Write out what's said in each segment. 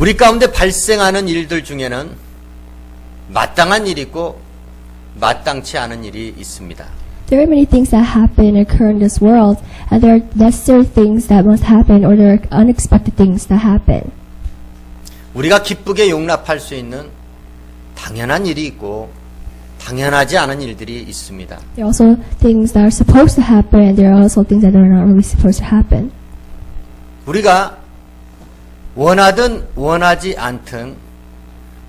우리 가운데 발생하는 일들 중에는 마땅한 일이 있고 마땅치 않은 일이 있습니다. There are many things that happen occur in this world, and there are necessary things that must happen, or there are unexpected things that happen. 우리가 기쁘게 용납할 수 있는 당연한 일이 있고 당연하지 않은 일들이 있습니다. There are also things that are supposed to happen, and there are also things that are not really supposed to happen. 우리가 원하든 원하지 않든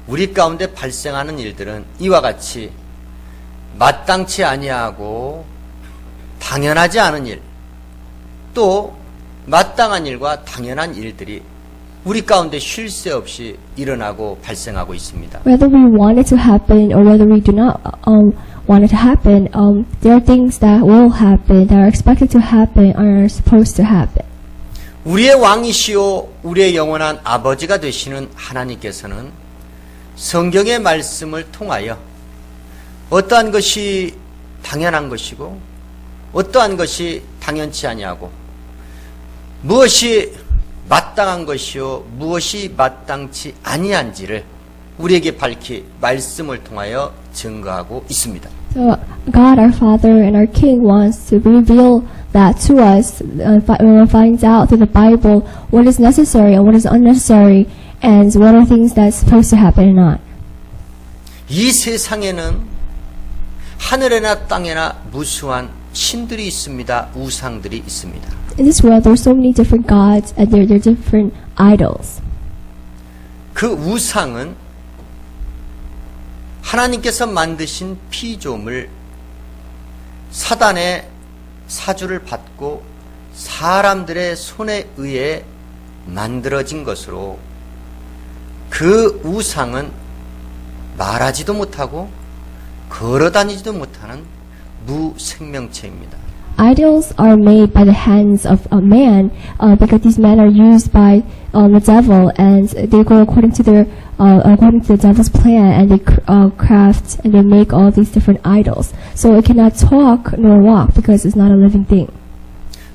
우리 가운데 발생하는 일들은 이와 같이 마땅치 아니하고 당연하지 않은 일, 또 마땅한 일과 당연한 일들이 우리 가운데 쉴 새 없이 일어나고 발생하고 있습니다. Whether we want it to happen or whether we do not um, want it to happen, um, there are things that will happen, that are expected to happen, or are supposed to happen. 우리의 왕이시오 우리의 영원한 아버지가 되시는 하나님께서는 성경의 말씀을 통하여 어떠한 것이 당연한 것이고 어떠한 것이 당연치 아니하고 무엇이 마땅한 것이요 무엇이 마땅치 아니한지를 우리에게 밝히 말씀을 통하여 증거하고 있습니다. So God, our Father and our King, wants to reveal that to us. Uh, fi- we will find out through the Bible what is necessary and what is unnecessary, and what are things that's supposed to happen and not. 이 세상에는 하늘에나 땅에나 무수한 신들이 있습니다. 우상들이 있습니다. In this world, there are so many different gods and there, there are different idols. 그 우상은 하나님께서 만드신 피조물 사단의 사주를 받고 사람들의 손에 의해 만들어진 것으로 그 우상은 말하지도 못하고 걸어 다니지도 못하는 무생명체입니다. Idols are made by the hands of a man uh, because these men are used by uh, the devil and they go according to their uh, according to the devil's plan and they cr- uh, craft and they make all these different idols. So it cannot talk nor walk because it's not a living thing.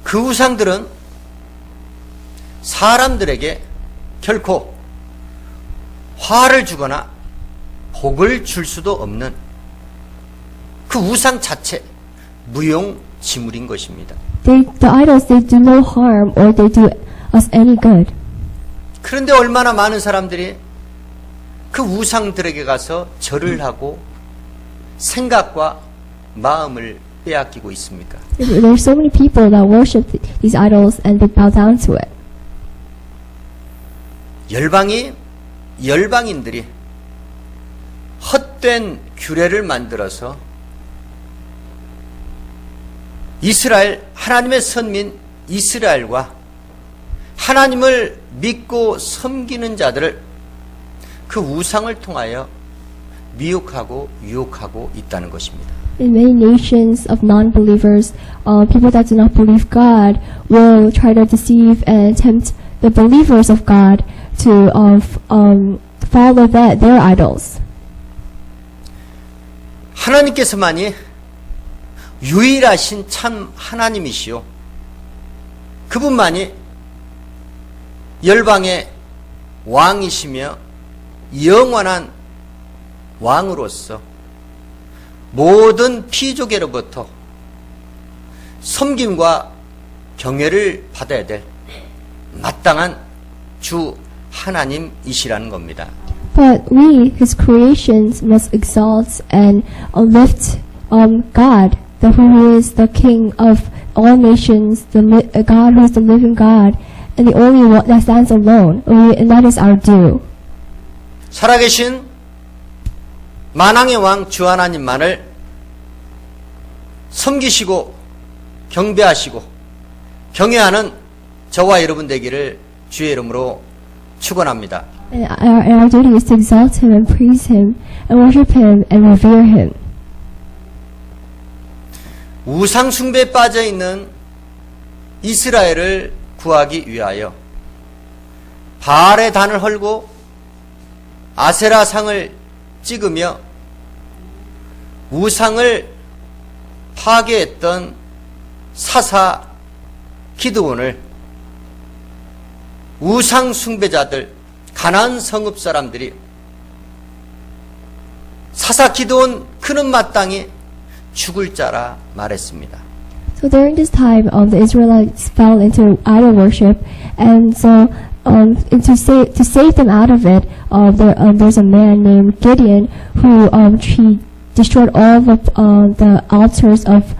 그 우상들은 사람들에게 결코 화를 주거나 복을 줄 수도 없는 그 우상 자체 무용 지물인 것입니다. They, the idols, they do no harm or they do us any good. 그런데 얼마나 많은 사람들이 그 우상들에게 가서 절을 하고 생각과 마음을 빼앗기고 있습니까? There are so many people that worship th- these idols and they bow down to it. 열방이 열방인들이 헛된 규례를 만들어서 이스라엘 하나님의 선민 이스라엘과 하나님을 믿고 섬기는 자들을 그 우상을 통하여 미혹하고 유혹하고 있다는 것입니다. In many nations of non-believers, uh, people that do not believe God will try to deceive and tempt the believers of God to uh, f- um, follow that, their idols. 하나님께서만이 유일하신 참 하나님이시요. 그분만이 열방의 왕이시며 영원한 왕으로서 모든 피조계로부터 섬김과 경외를 받아야 될 마땅한 주 하나님이시라는 겁니다. But we, His creations, must exalt and uplift um, God, the who is the King of all nations, the uh, God who is the living God, and the only one that stands alone, uh, and that is our due. 살아계신 만왕의 왕 주 하나님만을 섬기시고 경배하시고 경외하는 저와 여러분 되기를 주의 이름으로 축원합니다. And our, and our duty is to exalt Him and praise Him and worship Him and revere Him. 우상 숭배에 빠져 있는 이스라엘을 구하기 위하여 바알의 단을 헐고 아세라 상을 찍으며 우상을 파괴했던 사사 기드온을 우상 숭배자들 가나안 성읍 사람들이 사사 기도온 그는 마땅히 죽을 자라 말했습니다. So during this time, um, the Israelites fell into idol worship, and so um, and to save to save them out of it, uh, there, um, there's a man named Gideon who um, he destroyed all of uh, the altars of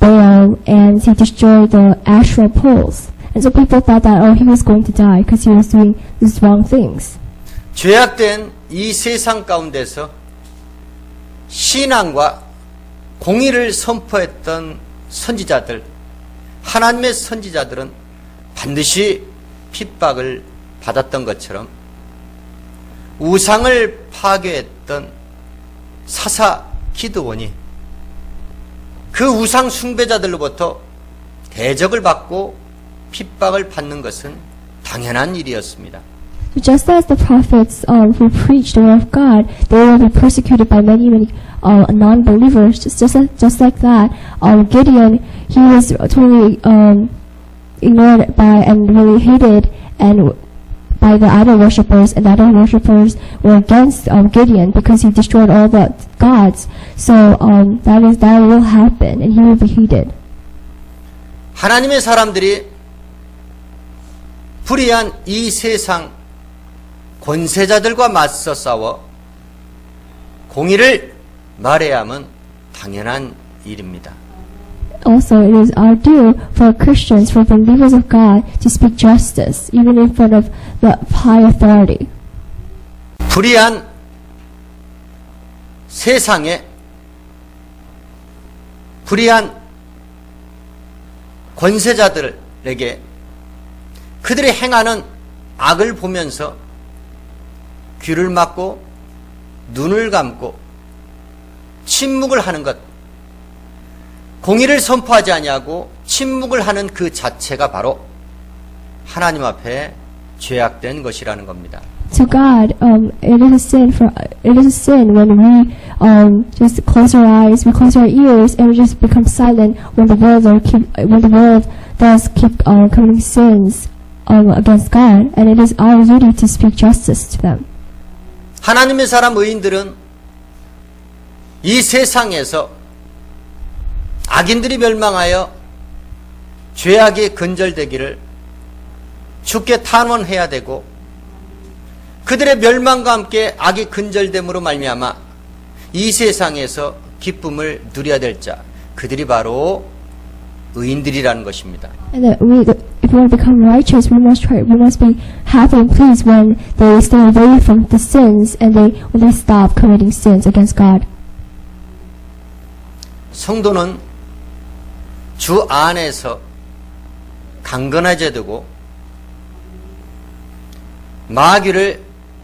Baal, and he destroyed the Asherah poles. And so people thought that oh he was going to die because he was doing these wrong things. 죄악된 이 세상 가운데서 신앙과 공의를 선포했던 선지자들, 하나님의 선지자들은 반드시 핍박을 받았던 것처럼 우상을 파괴했던 사사 기드원이 그 우상 숭배자들로부터 대적을 받고 핍박을 받는 것은 당연한 일이었습니다. So just as the prophets um, who preached the word of God, they will be persecuted by many, many uh, non-believers. Just, just, like- just like that, um, Gideon, he was totally um, ignored by and really hated and by the idol worshippers, and the idol worshippers were against um, Gideon because he destroyed all the gods. So um, that is that will happen, and he will be hated. 하나님의 사람들이 불의한 이 세상 권세자들과 맞서 싸워 공의를 말해야 함은 당연한 일입니다. Also, it is our due for Christians, for believers of God, to speak justice, even in front of the high authority. 불의한 세상에 불의한 권세자들에게 그들이 행하는 악을 보면서 귀를 막고 눈을 감고 침묵을 하는 것 공의를 선포하지 아니하고 침묵을 하는 그 자체가 바로 하나님 앞에 죄악된 것이라는 겁니다. To God, um, it is a sin for it is a sin when we um, just close our eyes, we close our ears, and we just become silent when the world are keep when the world does keep uh, committing sins um, against God, and it is our duty to speak justice to them. 하나님의 사람 의인들은 이 세상에서 악인들이 멸망하여 죄악이 근절되기를 죽게 탄원해야 되고 그들의 멸망과 함께 악이 근절됨으로 말미암아 이 세상에서 기쁨을 누려야 될 자 그들이 바로 의인들이라는 것입니다. If we want to become righteous, we must try. We must be happy and pleased when they stay away from the sins and they when they stop committing sins against God. 성도는 주 안에서 강건해져야 되고 마귀를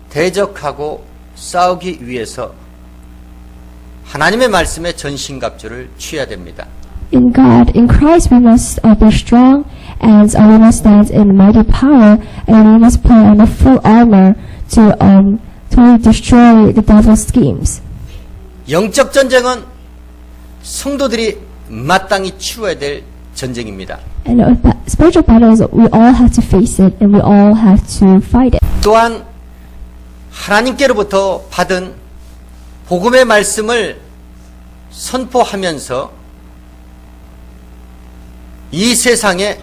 대적하고 싸우기 위해서 하나님의 말씀에 전신갑주를 취해야 됩니다. In God, in Christ, we must uh, be strong and uh, we must stand in mighty power and we must put on a full armor to um to destroy the devil's schemes. 영적 전쟁은 성도들이 마땅히 치러야 될 전쟁입니다. And uh, spiritual battles, we all have to face it and we all have to fight it. 또한 하나님께로부터 받은 복음의 말씀을 선포하면서 이 세상에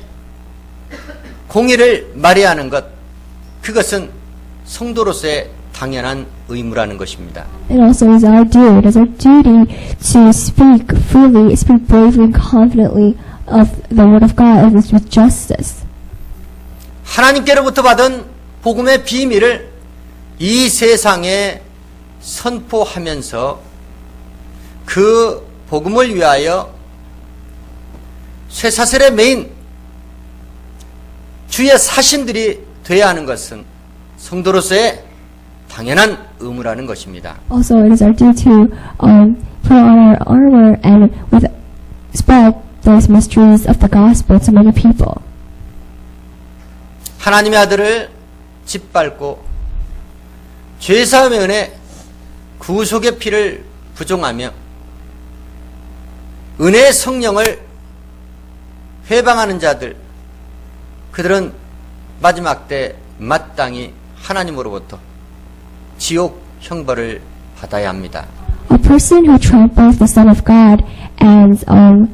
공의를 말해야 하는 것, 그것은 성도로서의 당연한 의무라는 것입니다. It also is our due, it is our duty to speak freely, speak bravely and confidently of the Word of God and with justice. 하나님께로부터 받은 복음의 비밀을 이 세상에 선포하면서 그 복음을 위하여 쇠사슬의 메인 주의 사신들이 되어야 하는 것은 성도로서의 당연한 의무라는 것입니다. Also, it is our due to um, put on our armor and with spread those mysteries of the gospel to many people. 하나님의 아들을 짓밟고 죄사함의 은혜 구속의 피를 부종하며 은혜의 성령을 회방하는 자들 그들은 마지막 때 마땅히 하나님으로부터 지옥 형벌을 받아야 합니다. A person who tramples the Son of God and um,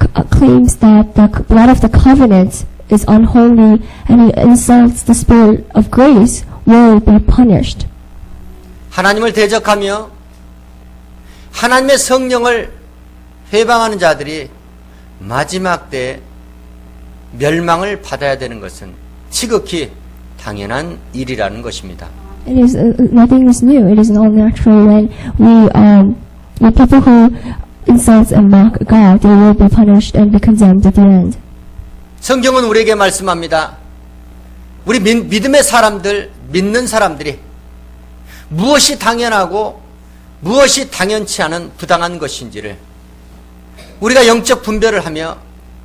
uh, claims that the blood of the covenant is unholy and he insults the Spirit of grace will be punished. 하나님을 대적하며 하나님의 성령을 회방하는 자들이 마지막 때 멸망을 받아야 되는 것은 지극히 당연한 일이라는 것입니다. It is uh, nothing is new. It is all natural when we um when people who insult and mock God, they will be punished and be condemned at the end. 성경은 우리에게 말씀합니다. 우리 믿, 믿음의 사람들, 믿는 사람들이 무엇이 당연하고 무엇이 당연치 않은 부당한 것인지를 우리가 영적 분별을 하며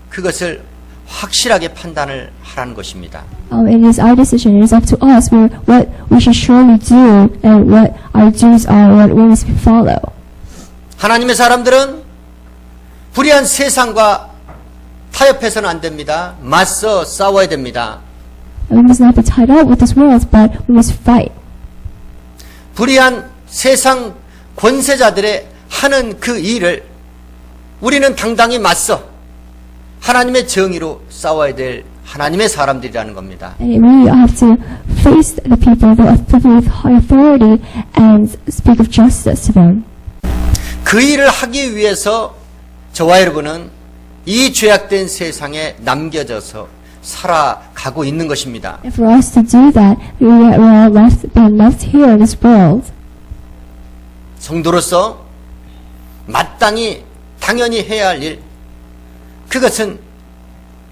그것을 확실하게 판단을 하라는 것입니다. Um, it is our decision. It is up to us where, what we should surely do and what our duties are, what we must follow. 하나님의 사람들은 불의한 세상과 타협해서는 안 됩니다. 맞서 싸워야 됩니다. We must not be tied up with this world, but we must fight. 불의한 세상 권세자들의 하는 그 일을 우리는 당당히 맞서 하나님의 정의로 싸워야 될 하나님의 사람들이라는 겁니다. And we have to face the people, the people with high authority, and speak of justice to them. 그 일을 하기 위해서 저와 여러분은 이 죄악된 세상에 남겨져서 살아가고 있는 것입니다. And for us to do that, we are, we are left, being left here in this world. 성도로서 마땅히 당연히 해야 할 일, 그것은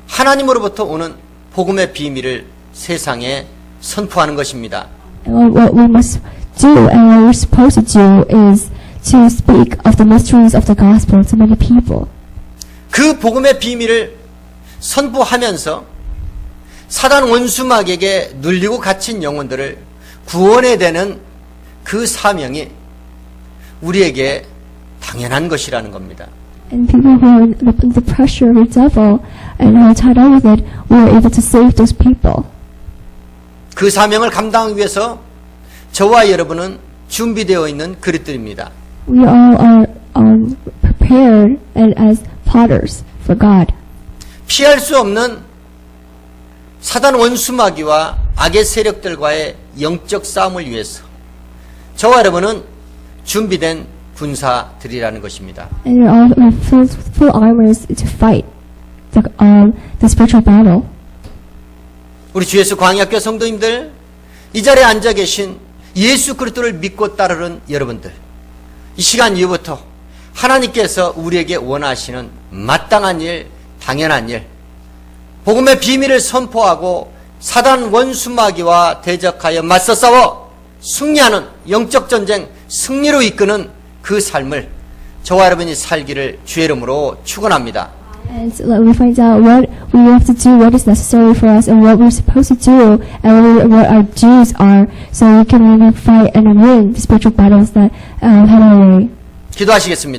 하나님으로부터 오는 복음의 비밀을 세상에 선포하는 것입니다. What, we must do and what we're supposed to do is to speak of the mysteries of the gospel to many people. 그 복음의 비밀을 선포하면서 사단 원수막에게 눌리고 갇힌 영혼들을 구원해야 되는 그 사명이 우리에게 당연한 것이라는 겁니다. And people who are the, pressure of the devil and are tied up with it, we are able to save those people. 그 사명을 감당하기 위해서 저와 여러분은 준비되어 있는 그릇들입니다. We all are um, prepared and as potters for God. 피할 수 없는 사단 원수마귀와 악의 세력들과의 영적 싸움을 위해서 저와 여러분은 준비된 군사들이라는 것입니다. And we're all filled with full armors to fight the, um, the spiritual battle. 우리 주 예수 광야교 성도님들 이 자리에 앉아 계신 예수 그리스도를 믿고 따르는 여러분들 이 시간 이후부터 하나님께서 우리에게 원하시는 마땅한 일, 당연한 일, 복음의 비밀을 선포하고 사단 원수마귀와 대적하여 맞서 싸워 승리하는 영적 전쟁 승리로 이끄는 그 삶을 저와 여러분이 살기를 주의 이름으로 축원합니다. And that we find out what we have to do, what is necessary for us, and what we're supposed to do, and what our dues are, so we can really fight and win the spiritual battles that um, head our way. 기도하시겠습니다.